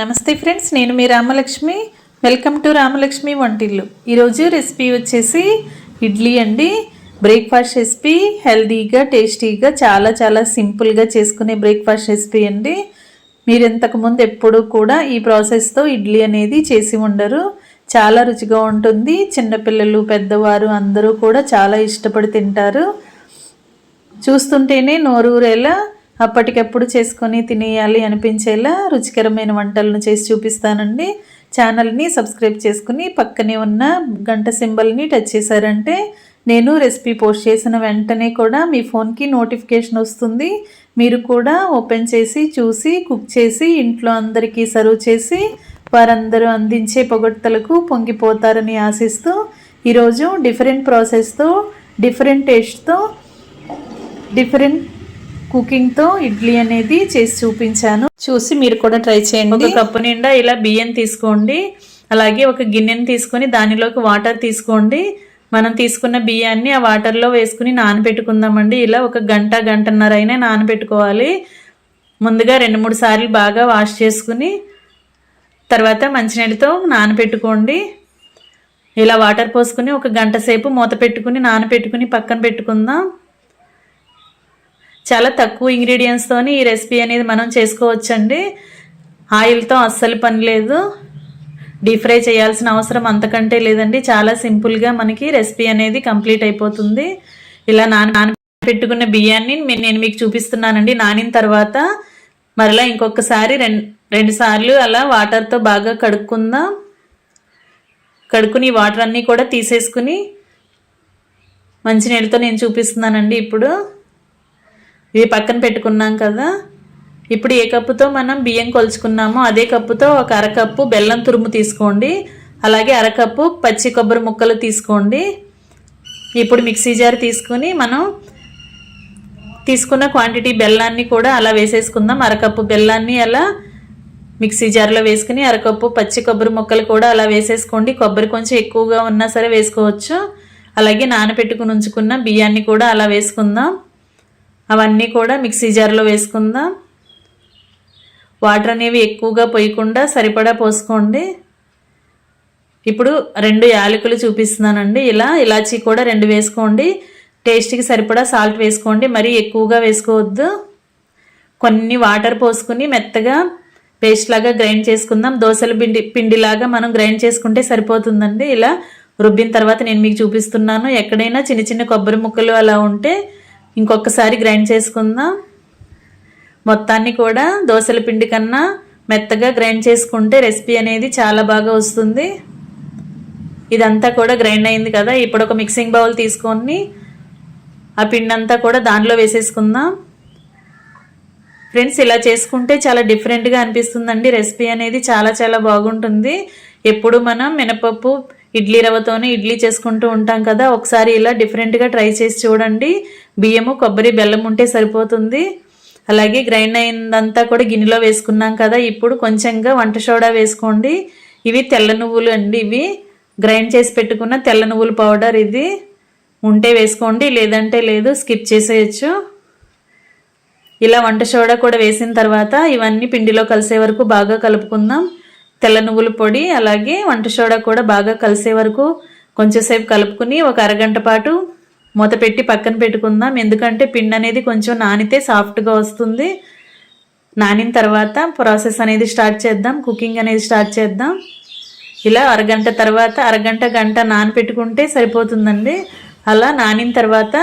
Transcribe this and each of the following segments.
నమస్తే ఫ్రెండ్స్ నేను మీ రామలక్ష్మి. వెల్కమ్ టు రామలక్ష్మి వంటిల్లు. ఈరోజు రెసిపీ వచ్చేసి ఇడ్లీ అండి. బ్రేక్ఫాస్ట్ రెసిపీ హెల్దీగా టేస్టీగా చాలా చాలా సింపుల్గా చేసుకునే బ్రేక్ఫాస్ట్ రెసిపీ అండి. మీరు ఇంతకుముందు ఎప్పుడూ కూడా ఈ ప్రాసెస్తో ఇడ్లీ అనేది చేసి ఉండరు. చాలా రుచిగా ఉంటుంది. చిన్నపిల్లలు పెద్దవారు అందరూ కూడా చాలా ఇష్టపడి తింటారు. చూస్తుంటేనే నోరూరేలా అప్పటికప్పుడు చేసుకొని తినేయాలి అనిపించేలా రుచికరమైన వంటలను చేసి చూపిస్తానండి. ఛానల్ని సబ్స్క్రైబ్ చేసుకుని పక్కనే ఉన్న గంట సింబల్ని టచ్ చేశారంటే నేను రెసిపీ పోస్ట్ చేసిన వెంటనే కూడా మీ ఫోన్కి నోటిఫికేషన్ వస్తుంది. మీరు కూడా ఓపెన్ చేసి చూసి కుక్ చేసి ఇంట్లో అందరికీ సర్వ్ చేసి వారందరూ అందించే పొగడ్తలకు పొంగిపోతారని ఆశిస్తూ ఈరోజు డిఫరెంట్ ప్రాసెస్తో డిఫరెంట్ టేస్ట్తో డిఫరెంట్ కుకింగ్తో ఇడ్లీ అనేది చేసి చూపించాను. చూసి మీరు కూడా ట్రై చేయండి. ఒక కప్పు నిండా ఇలా బియ్యం తీసుకోండి. అలాగే ఒక గిన్నెని తీసుకొని దానిలోకి వాటర్ తీసుకోండి. మనం తీసుకున్న బియ్యాన్ని ఆ వాటర్లో వేసుకుని నానబెట్టుకుందామండి. ఇలా ఒక గంట గంటన్నర అయినా నానబెట్టుకోవాలి. ముందుగా రెండు మూడు సార్లు బాగా వాష్ చేసుకుని తర్వాత మంచినీళ్ళతో నానబెట్టుకోండి. ఇలా వాటర్ పోసుకుని ఒక గంట సేపు మూత పెట్టుకుని నానబెట్టుకుని పక్కన పెట్టుకుందాం. చాలా తక్కువ ఇంగ్రీడియంట్స్తోని ఈ రెసిపీ అనేది మనం చేసుకోవచ్చండి. ఆయిల్తో అస్సలు పని లేదు. డీప్ ఫ్రై చేయాల్సిన అవసరం అంతకంటే లేదండి. చాలా సింపుల్గా మనకి రెసిపీ అనేది కంప్లీట్ అయిపోతుంది. ఇలా నాన నానబెట్టుకున్న బియ్యాన్ని నేను మీకు చూపిస్తున్నానండి. నానిన తర్వాత మరలా ఇంకొకసారి రెండు రెండు సార్లు అలా వాటర్తో బాగా కడుక్కుందాం. కడుక్కుని వాటర్ అన్నీ కూడా తీసేసుకుని మంచినీళ్ళతో నేను చూపిస్తున్నానండి ఇప్పుడు. ఇవి పక్కన పెట్టుకున్నాం కదా. ఇప్పుడు ఏ కప్పుతో మనం బియ్యం కొలుచుకున్నామో అదే కప్పుతో ఒక అరకప్పు బెల్లం తురుము తీసుకోండి. అలాగే అరకప్పు పచ్చి కొబ్బరి ముక్కలు తీసుకోండి. ఇప్పుడు మిక్సీ జార్ తీసుకుని మనం తీసుకున్న క్వాంటిటీ బెల్లాన్ని కూడా అలా వేసేసుకుందాం. అరకప్పు బెల్లాన్ని అలా మిక్సీ జార్లో వేసుకుని అరకప్పు పచ్చి కొబ్బరి ముక్కలు కూడా అలా వేసేసుకోండి. కొబ్బరి కొంచెం ఎక్కువగా ఉన్నా సరే వేసుకోవచ్చు. అలాగే నానబెట్టుకుని ఉంచుకున్న బియ్యాన్ని కూడా అలా వేసుకుందాం. అవన్నీ కూడా మిక్సీ జార్లో వేసుకుందాం. వాటర్ అనేవి ఎక్కువగా పోయకుండా సరిపడా పోసుకోండి. ఇప్పుడు రెండు యాలకులు చూపిస్తున్నానండి. ఇలా ఇలాచీ కూడా రెండు వేసుకోండి. టేస్ట్కి సరిపడా సాల్ట్ వేసుకోండి. మరీ ఎక్కువగా వేసుకోవద్దు. కొన్ని వాటర్ పోసుకుని మెత్తగా పేస్ట్ లాగా గ్రైండ్ చేసుకుందాం. దోశల పిండి పిండిలాగా మనం గ్రైండ్ చేసుకుంటే సరిపోతుందండి. ఇలా రుబ్బిన తర్వాత నేను మీకు చూపిస్తున్నాను. ఎక్కడైనా చిన్న చిన్న కొబ్బరి ముక్కలు అలా ఉంటే ఇంకొకసారి గ్రైండ్ చేసుకుందాం. మొత్తాన్ని కూడా దోశల పిండి కన్నా మెత్తగా గ్రైండ్ చేసుకుంటే రెసిపీ అనేది చాలా బాగా వస్తుంది. ఇదంతా కూడా గ్రైండ్ అయింది కదా ఇప్పుడు ఒక మిక్సింగ్ బౌల్ తీసుకొని ఆ పిండి అంతా కూడా దానిలో వేసేసుకుందాం. ఫ్రెండ్స్ ఇలా చేసుకుంటే చాలా డిఫరెంట్గా అనిపిస్తుందండి. రెసిపీ అనేది చాలా చాలా బాగుంటుంది. ఎప్పుడు మనం మినపప్పు ఇడ్లీ రవ్వతోనే ఇడ్లీ చేసుకుంటూ ఉంటాం కదా ఒకసారి ఇలా డిఫరెంట్గా ట్రై చేసి చూడండి. బియ్యము కొబ్బరి బెల్లం ఉంటే సరిపోతుంది. అలాగే గ్రైండ్ అయిందంతా కూడా గిన్నెలో వేసుకున్నాం కదా ఇప్పుడు కొంచెంగా వంట సోడా వేసుకోండి. ఇవి తెల్ల నువ్వులు అండి ఇవి. గ్రైండ్ చేసి పెట్టుకున్న తెల్ల నువ్వుల పౌడర్ ఇది. ఉంటే వేసుకోండి లేదంటే లేదు స్కిప్ చేసేయచ్చు. ఇలా వంట సోడా కూడా వేసిన తర్వాత ఇవన్నీ పిండిలో కలిసే వరకు బాగా కలుపుకుందాం. తెల్ల నువ్వుల పొడి అలాగే వంట సోడా కూడా బాగా కలిసే వరకు కొంచెంసేపు కలుపుకుని ఒక అరగంట పాటు మూత పెట్టి పక్కన పెట్టుకుందాం. ఎందుకంటే పిండి అనేది కొంచెం నానితే సాఫ్ట్గా వస్తుంది. నానిన తర్వాత ప్రాసెస్ అనేది స్టార్ట్ చేద్దాం. కుకింగ్ అనేది స్టార్ట్ చేద్దాం. ఇలా అరగంట తర్వాత అరగంట గంట నానపెట్టుకుంటే సరిపోతుందండి. అలా నానిన తర్వాత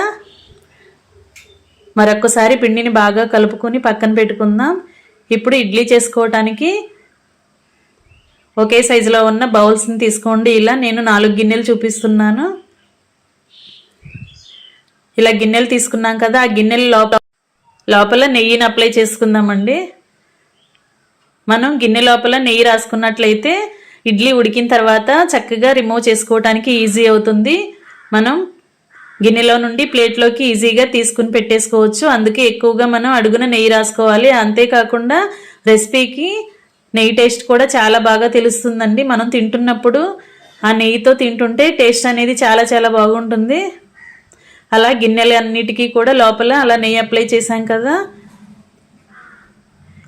మరొకసారి పిండిని బాగా కలుపుకొని పక్కన పెట్టుకుందాం. ఇప్పుడు ఇడ్లీ చేసుకోవటానికి ఒకే సైజులో ఉన్న బౌల్స్ని తీసుకోండి. ఇలా నేను నాలుగు గిన్నెలు చూపిస్తున్నాను. ఇలా గిన్నెలు తీసుకున్నాం కదా ఆ గిన్నెల లోపల లోపల నెయ్యిని అప్లై చేసుకుందామండి. మనం గిన్నె లోపల నెయ్యి రాసుకున్నట్లయితే ఇడ్లీ ఉడికిన తర్వాత చక్కగా రిమూవ్ చేసుకోవడానికి ఈజీ అవుతుంది. మనం గిన్నెలో నుండి ప్లేట్లోకి ఈజీగా తీసుకుని పెట్టేసుకోవచ్చు. అందుకే ఎక్కువగా మనం అడుగున నెయ్యి రాసుకోవాలి. అంతేకాకుండా రెసిపీకి నెయ్యి టేస్ట్ కూడా చాలా బాగా తెలుస్తుందండి. మనం తింటున్నప్పుడు ఆ నెయ్యితో తింటుంటే టేస్ట్ అనేది చాలా చాలా బాగుంటుంది. అలా గిన్నెలు అన్నిటికీ కూడా లోపల అలా నెయ్యి అప్లై చేశాం కదా.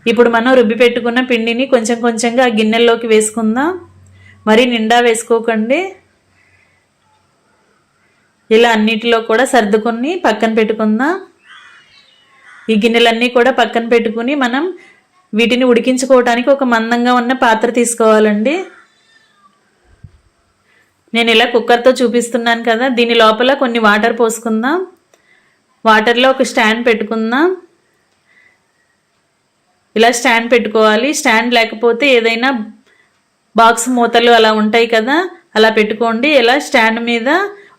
ఇప్పుడు మనం రుబ్బి పెట్టుకున్న పిండిని కొంచెం కొంచెంగా ఆ గిన్నెల్లోకి వేసుకుందాం. మరి నిండా వేసుకోకండి. ఇలా అన్నిటిలో కూడా సర్దుకొని పక్కన పెట్టుకుందాం. ఈ గిన్నెలన్నీ కూడా పక్కన పెట్టుకుని మనం వీటిని ఉడికించుకోవడానికి ఒక మందంగా ఉన్న పాత్ర తీసుకోవాలండి. నేను ఇలా కుక్కర్తో చూపిస్తున్నాను కదా దీని లోపల కొన్ని వాటర్ పోసుకుందాం. వాటర్లో ఒక స్టాండ్ పెట్టుకుందాం. ఇలా స్టాండ్ పెట్టుకోవాలి. స్టాండ్ లేకపోతే ఏదైనా బాక్స్ మూతలు అలా ఉంటాయి కదా అలా పెట్టుకోండి. ఇలా స్టాండ్ మీద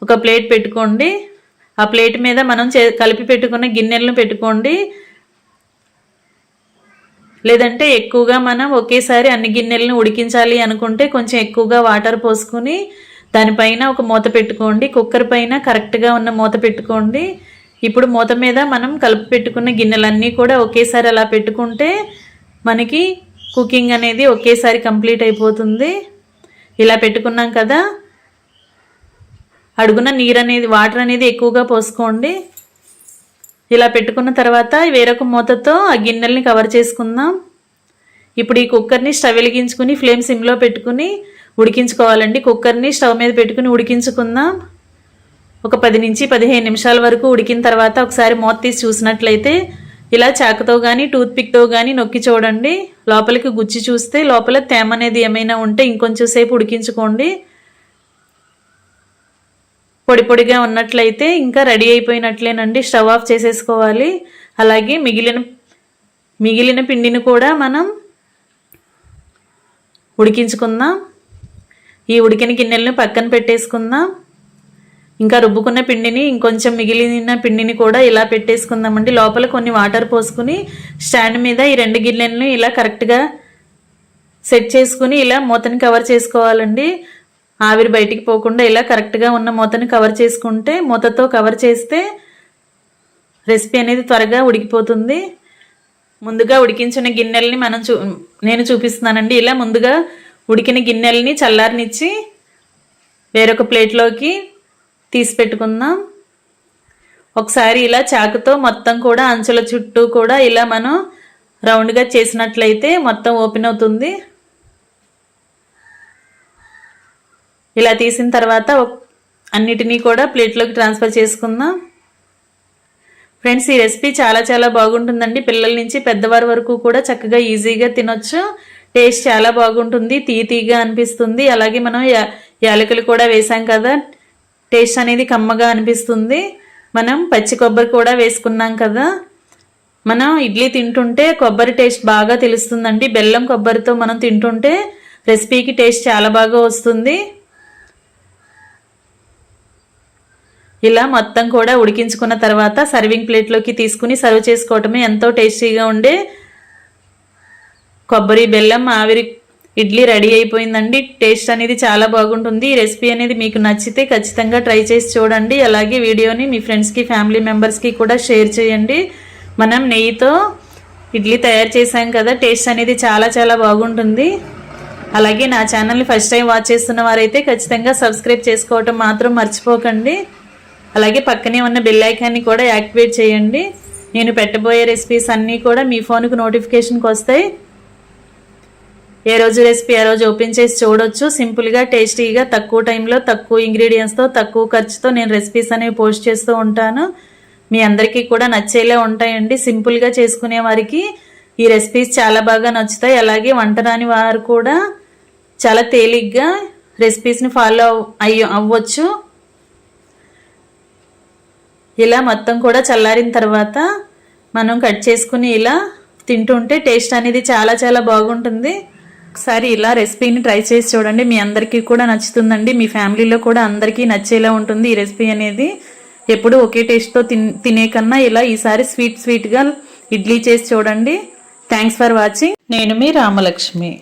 ఒక ప్లేట్ పెట్టుకోండి. ఆ ప్లేట్ మీద మనం చే కలిపి పెట్టుకున్న గిన్నెలను పెట్టుకోండి. లేదంటే ఎక్కువగా మనం ఒకేసారి అన్ని గిన్నెలను ఉడికించాలి అనుకుంటే కొంచెం ఎక్కువగా వాటర్ పోసుకుని దానిపైన ఒక మూత పెట్టుకోండి. కుక్కర్ పైన కరెక్ట్గా ఉన్న మూత పెట్టుకోండి. ఇప్పుడు మూత మీద మనం కలిపి పెట్టుకున్న గిన్నెలన్నీ కూడా ఒకేసారి అలా పెట్టుకుంటే మనకి కుకింగ్ అనేది ఒకేసారి కంప్లీట్ అయిపోతుంది. ఇలా పెట్టుకున్నాం కదా. అడుగున నీరు అనేది వాటర్ అనేది ఎక్కువగా పోసుకోండి. ఇలా పెట్టుకున్న తర్వాత వేరొక మూతతో ఆ గిన్నెల్ని కవర్ చేసుకుందాం. ఇప్పుడు ఈ కుక్కర్ని స్టవ్ వెలిగించుకుని ఫ్లేమ్ సిమ్లో పెట్టుకుని ఉడికించుకోవాలండి. కుక్కర్ని స్టవ్ మీద పెట్టుకుని ఉడికించుకుందాం. ఒక పది నుంచి పదిహేను నిమిషాల వరకు ఉడికిన తర్వాత ఒకసారి మూత తీసి చూసినట్లయితే ఇలా చాకుతో కానీ టూత్పిక్తో కానీ నొక్కి చూడండి. లోపలికి గుచ్చి చూస్తే లోపల తేమ అనేది ఏమైనా ఉంటే ఇంకొంచెం సేపు ఉడికించుకోండి. పొడి పొడిగా ఉన్నట్లయితే ఇంకా రెడీ అయిపోయినట్లేనండి. స్టవ్ ఆఫ్ చేసేసుకోవాలి. అలాగే మిగిలిన మిగిలిన పిండిని కూడా మనం ఉడికించుకుందాం. ఈ ఉడికిన గిన్నెలను పక్కన పెట్టేసుకుందాం. ఇంకా రుబ్బుకున్న పిండిని ఇంకొంచెం మిగిలిన పిండిని కూడా ఇలా పెట్టేసుకుందామండి. లోపల కొన్ని వాటర్ పోసుకుని స్టాండ్ మీద ఈ రెండు గిన్నెలను ఇలా కరెక్ట్గా సెట్ చేసుకుని ఇలా మూతని కవర్ చేసుకోవాలండి. ఆవిరి బయటికి పోకుండా ఇలా కరెక్ట్గా ఉన్న మూతని కవర్ చేసుకుంటే మూతతో కవర్ చేస్తే రెసిపీ అనేది త్వరగా ఉడికిపోతుంది. ముందుగా ఉడికించిన గిన్నెల్ని మనం చూ నేను చూపిస్తున్నానండి. ఇలా ముందుగా ఉడికిన గిన్నెల్ని చల్లారనిచ్చి వేరొక ప్లేట్లోకి తీసి పెట్టుకుందాం. ఒకసారి ఇలా చాకుతో మొత్తం కూడా అంచుల చుట్టూ కూడా ఇలా మనం రౌండ్గా చేసినట్లయితే మొత్తం ఓపెన్ అవుతుంది. ఇలా తీసిన తర్వాత అన్నిటినీ కూడా ప్లేట్లోకి ట్రాన్స్ఫర్ చేసుకుందాం. ఫ్రెండ్స్ ఈ రెసిపీ చాలా చాలా బాగుంటుందండి. పిల్లల నుంచి పెద్దవారి వరకు కూడా చక్కగా ఈజీగా తినొచ్చు. టేస్ట్ చాలా బాగుంటుంది. తీ తీగా అనిపిస్తుంది. అలాగే మనం యాలకులు కూడా వేసాం కదా. టేస్ట్ అనేది కమ్మగా అనిపిస్తుంది. మనం పచ్చి కొబ్బరి కూడా వేసుకున్నాం కదా. మనం ఇడ్లీ తింటుంటే కొబ్బరి టేస్ట్ బాగా తెలుస్తుందండి. బెల్లం కొబ్బరితో మనం తింటుంటే రెసిపీకి టేస్ట్ చాలా బాగా వస్తుంది. ఇలా మొత్తం కూడా ఉడికించుకున్న తర్వాత సర్వింగ్ ప్లేట్లోకి తీసుకుని సర్వ్ చేసుకోవటమే ఎంతో టేస్టీగా ఉండే కొబ్బరి బెల్లం ఆవిరి ఇడ్లీ రెడీ అయిపోయిందండి. టేస్ట్ అనేది చాలా బాగుంటుంది. ఈ రెసిపీ అనేది మీకు నచ్చితే ఖచ్చితంగా ట్రై చేసి చూడండి. అలాగే వీడియోని మీ ఫ్రెండ్స్కి ఫ్యామిలీ మెంబర్స్కి కూడా షేర్ చేయండి. మనం నెయ్యితో ఇడ్లీ తయారు చేసాం కదా టేస్ట్ అనేది చాలా చాలా బాగుంటుంది. అలాగే నా ఛానల్ని ఫస్ట్ టైం వాచ్ చేస్తున్న వారైతే ఖచ్చితంగా సబ్స్క్రైబ్ చేసుకోవటం మాత్రం మర్చిపోకండి. అలాగే పక్కనే ఉన్న బెల్ ఐకాన్ని కూడా యాక్టివేట్ చేయండి. నేను పెట్టబోయే రెసిపీస్ అన్నీ కూడా మీ ఫోన్కు నోటిఫికేషన్కి వస్తాయి. ఏ రోజు రెసిపీ ఆ రోజు ఓపెన్ చేసి చూడొచ్చు. సింపుల్గా టేస్టీగా తక్కువ టైంలో తక్కువ ఇంగ్రీడియంట్స్తో తక్కువ ఖర్చుతో నేను రెసిపీస్ అనేవి పోస్ట్ చేస్తూ ఉంటాను. మీ అందరికీ కూడా నచ్చేలా ఉంటాయండి. సింపుల్గా చేసుకునే వారికి ఈ రెసిపీస్ చాలా బాగా నచ్చుతాయి. అలాగే వంట రాని వారు కూడా చాలా తేలిగ్గా రెసిపీస్ని ఫాలో అయ్యి అవ్వచ్చు. ఇలా మొత్తం కూడా చల్లారిన తర్వాత మనం కట్ చేసుకుని ఇలా తింటుంటే టేస్ట్ అనేది చాలా చాలా బాగుంటుంది. ఒకసారి ఇలా రెసిపీని ట్రై చేసి చూడండి. మీ అందరికీ కూడా నచ్చుతుందండి. మీ ఫ్యామిలీలో కూడా అందరికీ నచ్చేలా ఉంటుంది ఈ రెసిపీ అనేది. ఎప్పుడు ఒకే టేస్ట్తో తిన్ తినే కన్నా ఇలా ఈసారి స్వీట్ స్వీట్గా ఇడ్లీ చేసి చూడండి. Thanks for watching. నేను మీ రామలక్ష్మి.